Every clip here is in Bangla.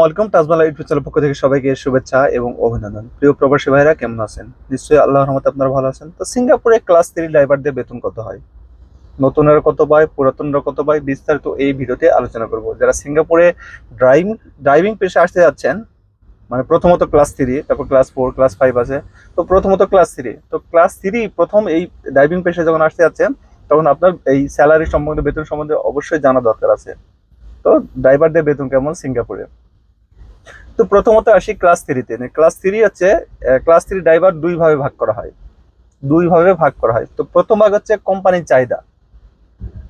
ওয়েলকাম তাজমালা ইউটিউব চ্যানেল পক্ষ থেকে সবাইকে শুভেচ্ছা এবং অভিনন্দন। প্রিয় প্রবাসী ভাইরা কেমন আছেন? নিশ্চয়ই আল্লাহ রহমতে আপনারা ভালো আছেন। তো সিঙ্গাপুরে ক্লাস থ্রি ড্রাইভারদের বেতন কত হয়? নতুনের কত পায়, পুরাতনরা কত পায়, বিস্তারিত এই ভিডিওতে আলোচনা করব। যারা সিঙ্গাপুরে ড্রাইভিং ড্রাইভিং পেশে আসতে যাচ্ছেন মানে প্রথমত ক্লাস থ্রি, তারপর ক্লাস ফোর, ক্লাস ফাইভ আছে, তো প্রথমত ক্লাস থ্রি। তো ক্লাস থ্রি প্রথম এই ড্রাইভিং পেশে যখন আসতে যাচ্ছেন, তখন আপনার এই স্যালারি সম্বন্ধে, বেতন সম্বন্ধে অবশ্যই জানা দরকার আছে। তো ড্রাইভারদের বেতন কেমন সিঙ্গাপুরে? তো প্রথমত আসি ক্লাস থ্রিতে ক্লাস থ্রি হচ্ছে ক্লাস থ্রি ড্রাইভার দুই ভাবে ভাগ করা হয়। দুই ভাবে ভাগ করা হয়। তো প্রথম ভাগ হচ্ছে কোম্পানির চাহিদা।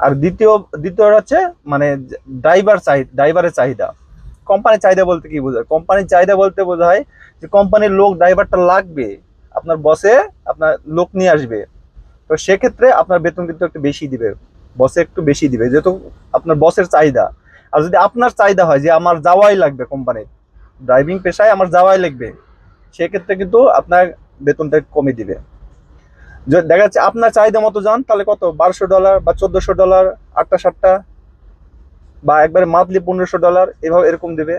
আর দ্বিতীয় দ্বিতীয় হচ্ছে মানে ড্রাইভার চাহিদা ড্রাইভারের চাহিদা। কোম্পানির চাহিদা বলতে কি বোঝায়? কোম্পানির চাহিদা বলতে বোঝায় যে কোম্পানির লোক ড্রাইভারটা লাগবে, আপনার বসে আপনার লোক নিয়ে আসবে। তো সেক্ষেত্রে আপনার বেতন কিন্তু একটু বেশি দিবে। বসে একটু বেশি দিবে, যেহেতু আপনার বসের চাহিদা। আর যদি আপনার চাহিদা হয় যে আমার যাওয়াই লাগবে কোম্পানির ড্রাইভিং পেশায় আমার যাওয়াই লাগবে। সেক্ষেত্রে কিন্তু আপনার বেতনটা কমে দিবে। দেখা যাচ্ছে আপনার চাহিদা মতো যান, তাহলে কত? বারোশো ডলার বা চোদ্দশো ডলার, আটটা, সাতটা? বা একবারে মান্থলি পনেরোশো ডলার, এভাবে এরকম দেবে।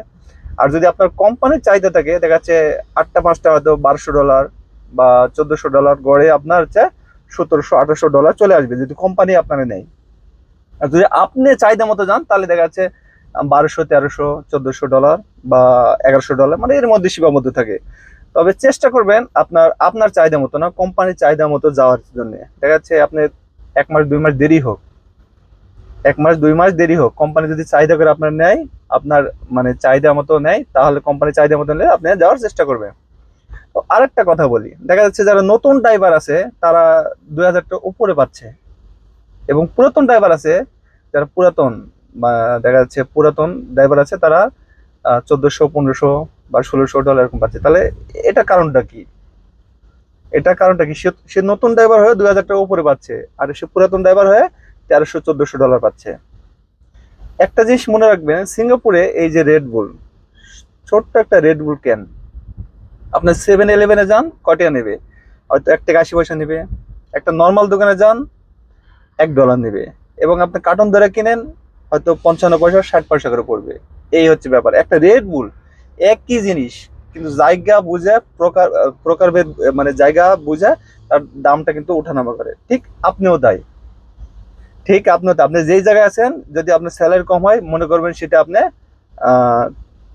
আর যদি আপনার কোম্পানির চাহিদা থাকে, দেখা যাচ্ছে আটটা, পাঁচটা হয়তো বারোশো ডলার বা চোদ্দশো ডলার গড়ে আপনার হচ্ছে সতেরোশো, আঠারোশো ডলার চলে আসবে, যদি কোম্পানি আপনার নেই। আর যদি আপনি চাহিদা মতো যান, তাহলে দেখা যাচ্ছে বারোশো, তেরোশো, চোদ্দশো ডলার বা এগারোশো ডলার মানে এর মধ্যে সীমাবদ্ধ থাকে। তবে চেষ্টা করবেন আপনার আপনার চাহিদা মতো না কোম্পানির চাহিদা মতো যাওয়ার জন্য। দেখা যাচ্ছে আপনি এক মাস, দুই মাস দেরি হোক, এক মাস, দুই মাস দেরি হোক কোম্পানি যদি চাহিদা করে আপনার নেয়, আপনার মানে চাহিদা মতো নেয়, তাহলে কোম্পানি চাহিদা মতো নিলে আপনি যাওয়ার চেষ্টা করবেন। তো আরেকটা কথা বলি, দেখা যাচ্ছে যারা নতুন ড্রাইভার আছে, তারা দুই হাজার টাকা উপরে পাচ্ছে। এবং পুরাতন ড্রাইভার আছে, যারা পুরাতন দেখা যাচ্ছে পুরাতন ড্রাইভার আছে, তারা চোদ্দশো, পনেরোশো বা ষোলোশো ডলার এরকম পাচ্ছে। তাহলে এটা কারণটা কি? এটা কারণটা কি? সে নতুন ড্রাইভার হয়ে দুই হাজার টাকা উপরে পাচ্ছে, আর সে পুরাতন ড্রাইভার হয়ে তেরোশো, চোদ্দশো ডলার পাচ্ছে। একটা জিনিস মনে রাখবেন, সিঙ্গাপুরে এই যে রেড বুল ছোট্ট একটা রেড বুল ক্যান আপনার সেভেন ইলেভেনে যান কটিয়া নেবে? হয়তো এক টাকা আশি পয়সা নেবে, একটা নর্মাল দোকানে যান, এক ডলার নেবে। এবং আপনি কার্টন ধরে কিনেন হয়তো পঞ্চান্ন পয়সা, ষাট পয়সা করে পড়বে। এই হচ্ছে ব্যাপার। একটা রেড বুল একই জিনিস, কিন্তু জায়গা বুঝে, প্রকার, প্রকারভেদ মানে জায়গা বুঝে তার দামটা কিন্তু ওঠানামা করে। ঠিক আপনিও তাই। ঠিক আপনিও তাই। আপনি যেই জায়গায় আছেন, যদি আপনার স্যালারি কম হয়, মনে করবেন সেটা আপনি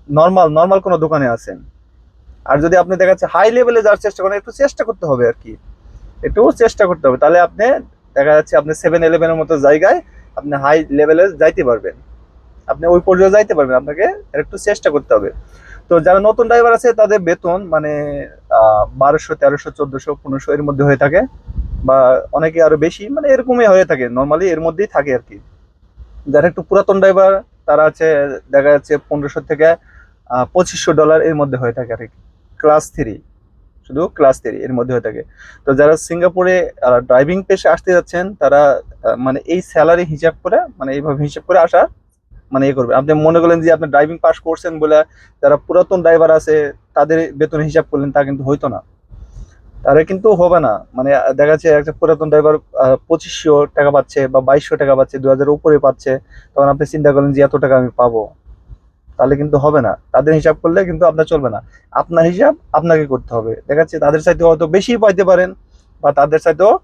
নর্মাল নর্মাল কোনো দোকানে আছেন। আর যদি আপনি দেখা যাচ্ছে হাই লেভেলে যাওয়ার চেষ্টা করেন, একটু চেষ্টা করতে হবে আর কি। একটু চেষ্টা করতে হবে। তাহলে আপনি, দেখা যাচ্ছে আপনি সেভেন ইলেভেনের মতো জায়গায় আপনি হাই লেভেলে যাইতে পারবেন। আপনি ওই পর্যায়ে যাইতে পারবেন, আপনাকে একটু চেষ্টা করতে হবে। তো যারা নতুন ড্রাইভার আছে, তাদের বেতন মানে বারোশো, তেরোশো, চোদ্দশো, পনেরোশো এর মধ্যে হয়ে থাকে। বা অনেকে আরও বেশি মানে এরকমই হয়ে থাকে। নর্মালি এর মধ্যেই থাকে আর কি। যারা একটু পুরাতন ড্রাইভার তারা আছে, দেখা যাচ্ছে পনেরোশো থেকে পঁচিশশো ডলার এর মধ্যে হয়ে থাকে আর কি। ক্লাস থ্রি শুধু ক্লাস থ্রি এর মধ্যে হয়ে থাকে। তো যারা সিঙ্গাপুরে ড্রাইভিং পেশে আসতে যাচ্ছেন, তারা মানে এই স্যালারি হিসাব করে মানে এইভাবে হিসাব করে আসার মানে ইয়ে করবে। আপনি মনে করলেন যে আপনি ড্রাইভিং পাস করছেন বলে যারা পুরাতন ড্রাইভার আছে, তাদের বেতন হিসাব করলেন, তা কিন্তু হইতো না। তারা কিন্তু হবে না। মানে দেখা যাচ্ছে একটা পুরাতন ড্রাইভার পঁচিশশো টাকা পাচ্ছে বা বাইশশো টাকা পাচ্ছে দু হাজার উপরে পাচ্ছে, তখন আপনি চিন্তা করলেন যে এত টাকা আমি পাবো। তাহলে কিন্তু হবে না। তাদের হিসাব করলে কিন্তু আপনার চলবে না। আপনার হিসাব আপনাকে করতে হবে। দেখা যাচ্ছে তাদের চাইতে হয়তো বেশি পাইতে পারেন বা তাদের চাইতেও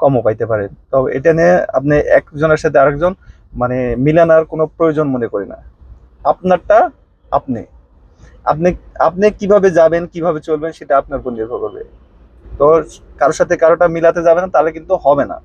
কমও পাইতে পারেন। তবে এটা নিয়ে আপনি একজনের সাথে আরেকজন মানে মিলানোর কোনো প্রয়োজন মনে করি না। আপনারটা আপনি। আপনি আপনি কীভাবে যাবেন, কীভাবে চলবেন সেটা আপনার উপর নির্ভর করবে। তো কারোর সাথে কারোটা মিলাতে যাবে না, তাহলে কিন্তু হবে না।